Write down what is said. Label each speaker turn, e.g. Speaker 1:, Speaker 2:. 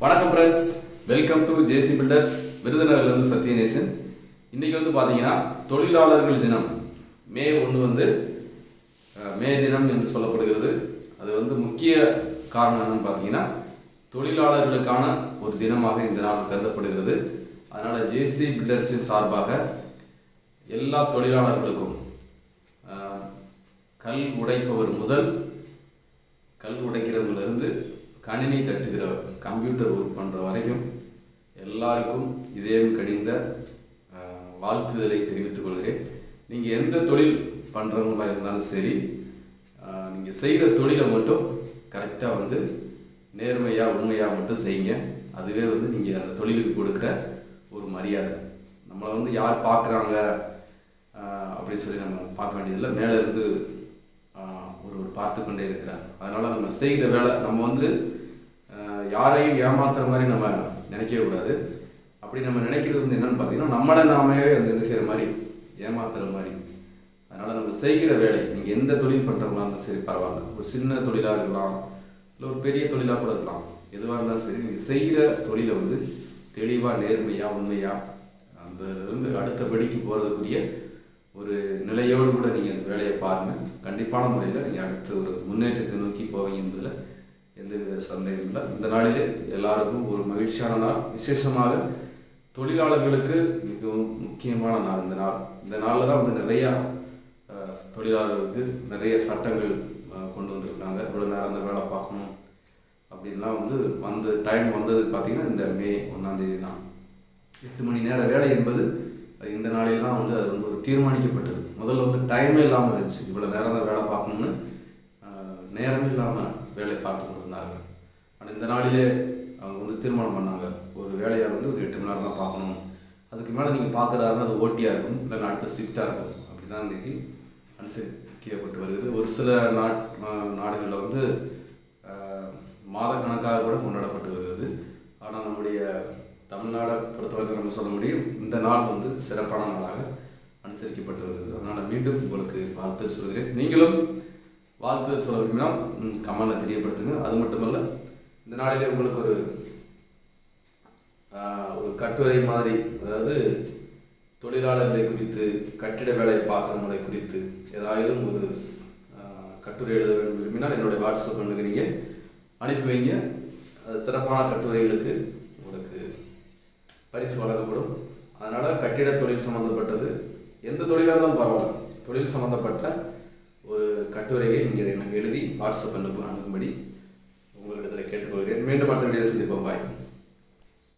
Speaker 1: வணக்கம் friends welcome to JC builders விருதுநகர்லேருந்து Sathyanesan. இன்றைக்கி வந்து பார்த்தீங்கன்னா தொழிலாளர்கள் தினம். மே ஒன்று வந்து மே தினம் என்று சொல்லப்படுகிறது. அது வந்து முக்கிய காரணம் என்னன்னு பார்த்தீங்கன்னா தொழிலாளர்களுக்கான ஒரு தினமாக இந்த நாள் கருதப்படுகிறது. அதனால் ஜேசி பில்டர்ஸின் சார்பாக எல்லா தொழிலாளர்களுக்கும் கல் உடைப்பவர் முதல் கல் உடைக்கிறவங்களிருந்து கணினி தட்டுகிற கம்ப்யூட்டர் ஒர்க் பண்ணுற வரைக்கும் எல்லாருக்கும் இதயம் கடிந்த வாழ்த்துதலை தெரிவித்துக் கொள்கிறேன். நீங்கள் எந்த தொழில் பண்ணுறவங்களா இருந்தாலும் சரி நீங்கள் செய்கிற தொழிலை மட்டும் கரெக்டாக வந்து நேர்மையாக உண்மையாக மட்டும் செய்யுங்க. அதுவே வந்து நீங்கள் அந்த தொழிலுக்கு கொடுக்குற ஒரு மரியாதை. நம்மளை வந்து யார் பார்க்குறாங்க அப்படின்னு சொல்லி நம்ம பார்க்க வேண்டியதில்லை. மேலே இருந்து ஒருவர் பார்த்து கொண்டே இருக்கிறார். அதனால் நம்ம செய்கிற வேலை நம்ம வந்து யாரையும் ஏமாத்துற மாதிரி நம்ம நினைக்கவே கூடாது. அப்படி நம்ம நினைக்கிறது வந்து என்னன்னு பார்த்தீங்கன்னா நம்மளை நாமே வந்து என்ன செய்கிற மாதிரி ஏமாத்துற மாதிரி. அதனால் நம்ம செய்கிற வேலை நீங்கள் எந்த தொழில் பண்ணுறவங்களா இருந்தாலும் சரி பரவாயில்ல. ஒரு சின்ன தொழிலாக இருக்கலாம் இல்லை ஒரு பெரிய தொழிலாக கூட இருக்கலாம். எதுவாக இருந்தாலும் சரி நீங்கள் செய்கிற தொழிலை வந்து தெளிவாக நேர்மையாக உண்மையாக அந்த இருந்து அடுத்த படிக்கு போகிறதுக்குரிய ஒரு நிலையோடு கூட நீங்கள் அந்த வேலையை பாருங்கள் கண்டிப்பான முறையில் நீங்கள் அடுத்து ஒரு முன்னேற்றத்தை நோக்கி போவீங்க என்பதில் எந்தவித சந்தேகம் இல்லை. இந்த நாளிலே எல்லாருக்கும் ஒரு மகிழ்ச்சியான நாள். விசேஷமாக தொழிலாளர்களுக்கு மிகவும் முக்கியமான நாள் இந்த நாள். இந்த நாளில் தான் வந்து நிறையா தொழிலாளர்களுக்கு நிறைய சட்டங்கள் கொண்டு வந்திருக்காங்க. இவ்வளோ நேரம் அந்த வேலை பார்க்கணும் அப்படின்லாம் வந்து வந்து டைம் வந்தது பார்த்திங்கன்னா இந்த மே ஒன்றாந்தேதி தான். எட்டு மணி நேர வேலை என்பது அது இந்த நாளில் தான் வந்து அது வந்து ஒரு தீர்மானிக்கப்பட்டது. முதல்ல வந்து டைமே இல்லாமல் இருந்துச்சு. இவ்வளோ நேரம் தான் வேலை பார்க்கணும்னு நேரமே இல்லாமல் வேலை பார்த்து கொண்டிருந்தாங்க. ஆனால் இந்த நாளிலே அவங்க வந்து தீர்மானம் பண்ணாங்க. ஒரு வேலையை வந்து ஒரு எட்டு மணி நேரம் தான் பார்க்கணும். அதுக்கு மேலே நீங்கள் பார்க்குறதா இருந்தால் அது ஓட்டியாக இருக்கும் இல்லைன்னா அடுத்த ஷிஃப்டாக இருக்கும். அப்படி தான் இன்றைக்கி அனுசரிக்கப்பட்டு வருகிறது. ஒரு சில நாட் நாடுகளில் வந்து மாதக்கணக்காக கூட கொண்டாடப்பட்டு வருகிறது. ஆனால் நம்முடைய தமிழ்நாடை பொறுத்தவரைக்கும் நம்ம சொல்ல முடியும் இந்த நாள் வந்து சிறப்பான நாளாக அனுசரிக்கப்பட்டு வருகிறது. அதனால் மீண்டும் உங்களுக்கு வாழ்த்து சொல்கிறேன். நீங்களும் வாழ்த்து சொல்ல விரும்பினால் கமலை தெரியப்படுத்துங்க. அது மட்டுமல்ல இந்த நாளிலே உங்களுக்கு ஒரு ஒரு கட்டுரை மாதிரி அதாவது தொழிலாளர்களை குறித்து கட்டிட வேலையை பார்க்குறவங்களை குறித்து ஏதாயிலும் ஒரு கட்டுரை எழுத வேண்டும் விரும்பினால் என்னுடைய வாட்ஸ்அப் பண்ணுங்க நீங்கள் அனுப்பி வைங்க. அது சிறப்பான கட்டுரைகளுக்கு உங்களுக்கு பரிசு வழங்கப்படும். அதனால் கட்டிட தொழில் சம்மந்தப்பட்டது எந்த தொழிலாக இருந்தாலும் பரவாயில்ல தொழில் சம்மந்தப்பட்ட ஒரு கட்டுரையை நீங்கள் எனக்கு எழுதி வாட்ஸ்அப் அனுப்பு அனுப்பும்படி உங்களிடத்தில் கேட்டுக்கொள்கிறேன். மீண்டும் அடுத்த வீடியோ சந்திப்போம். பாய்